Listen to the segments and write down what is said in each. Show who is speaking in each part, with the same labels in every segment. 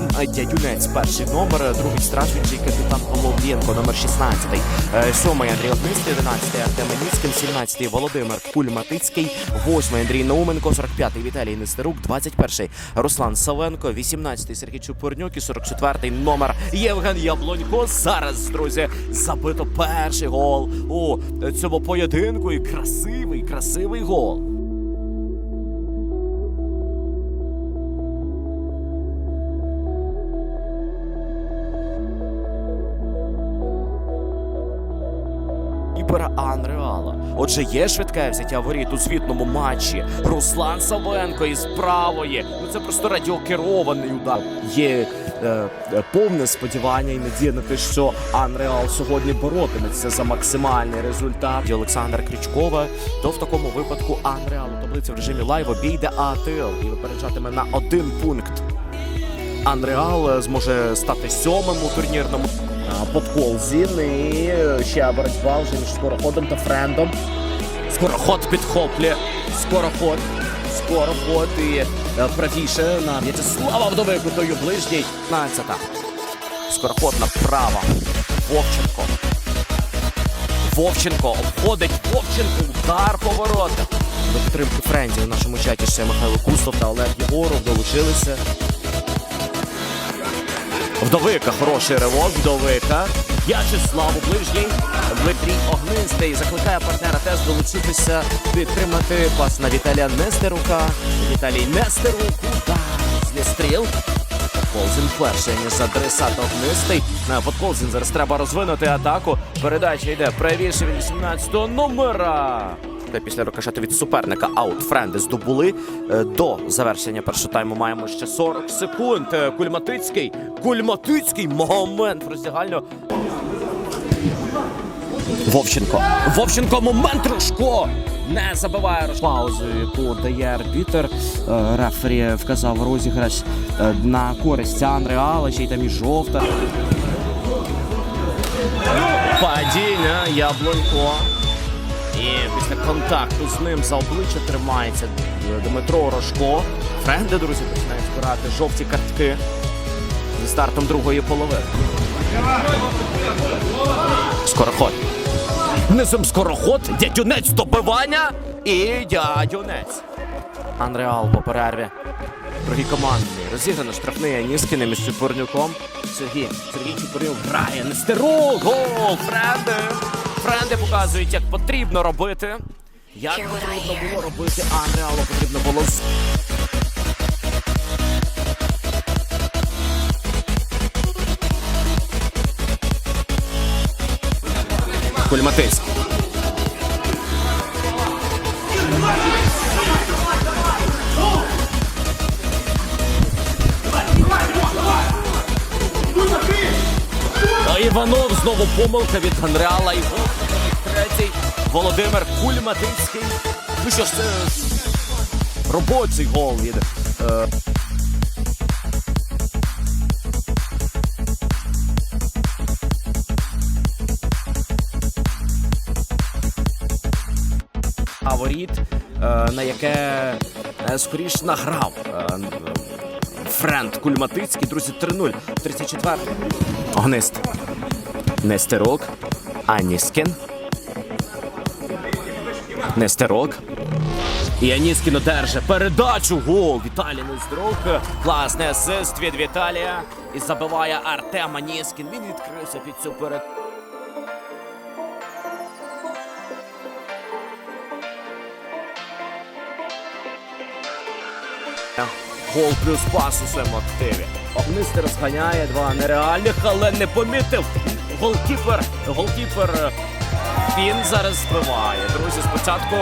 Speaker 1: Максим Дядюнець, перший номер, другий стражуючий капітан Павло номер 16. Е, Сьомий Андрій Огнистий, 11 Артем Аніцькин, 17 Володимир Кульматицький, 8 Андрій Науменко, 45 Віталій Нестерук, 21 Руслан Савенко, 18 Сергій Чупурнюк і 44 номер Євген Яблонько. Зараз, друзі, забито перший гол у цьому поєдинку. І красивий, красивий гол. Ібера Анреала. Отже, є швидке взяття воріт у звітному матчі. Руслан Савенко із правої. Ну це просто радіокерований удар. Є е, е, повне сподівання і надія на те, що Анреал сьогодні боротиметься за максимальний результат. І Олександр Крючкова. То в такому випадку Анреал у таблиці в режимі лайв обійде АТЛ і випереджатиме на один пункт. Анреал е, зможе стати сьомим у турнірному. А, Подколзін і ще боротьба вже між скороходом та френдом. Скороход підхоплює. Скороход. Скороход і е, правіше на В'ячеслава Вдовику, тою ближній. 15. Скороход направо. Вовченко. Вовченко обходить Вовченко. Удар по воротах. До підтримки френдів у нашому чаті ще Михайло Кустов та Олег Єгоров долучилися. Вдовика, хороший ривок, вдовика. В'ячеслав у ближній. Дмитрій Огнистий закликає партнера теж долучитися, підтримати пас на Віталія Нестерука. Віталій Нестерук. Удар. Злістріл. Колзін перший, ніж адресат Огнистий. На Подколзін зараз треба розвинути атаку. Передача йде правіше від 18-го номера. Та після рикошету від суперника аут френди здобули. Е, До завершення першого тайму маємо ще 40 секунд. Е, Кульматицький. Кульматицький момент в роздягальню. Вовченко. Вовченко момент Рожко. Не забиває Рожко. Паузу, яку дає арбітер. Е, Рефері вказав розіграш на користь Анреала, ще й там і жовта. Падіння Яблонько. Після контакту з ним за обличчя тримається Дмитро Рожко. Френди, друзі, починають збирати жовті картки зі стартом другої половини. Скороход. Низом скороход, дядюнець добивання і дядюнець. Анреал по перерві. Другий командний. Розіграно штрафний Аніскіним із Чепурнюком. Сергій. Сергій Чепурнюк грає. Нестерук. Гол. Френди. Френди показують, як потрібно робити. Як потрібно було робити, а реально потрібно було з- Іванов знову помилка від Анреала. І третій. Володимир Кульматицький. Ну що ж, це робочий гол від. Е... А воріт, е, на яке е, скоріш награв Френд Кульматицький, друзі, 3-0. 34. Огнист. Нестерок. Аніскін. Нестерок. І Аніскін одержа передачу. Гол. Віталій Нестерок. Класний асист від Віталія. І забиває Артем Аніскін. Він відкрився під цю передачу. Гол плюс пас у своєму активі. Огнистий розганяє два нереальних, але не помітив. Голкіпер, голкіпер е, він зараз збиває. Друзі, спочатку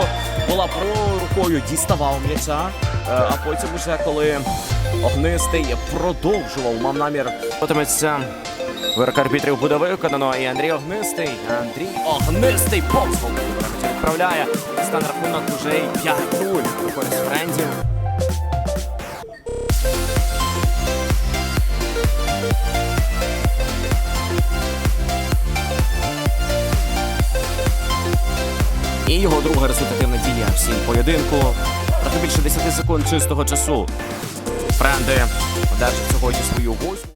Speaker 1: була про рукою діставав м'яча, е, а потім уже коли огнистий продовжував, мав намір Потиметься Вирок арбітрів буде виконано. І Андрій Огнистий. Андрій Огнистий повз відправляє. Стан рахунок уже й 5-0. Користь френдів. І його друга результативна дія в сім поєдинку. Трохи більше 10 секунд чистого часу. Френди одержав сьогодні свою восьму.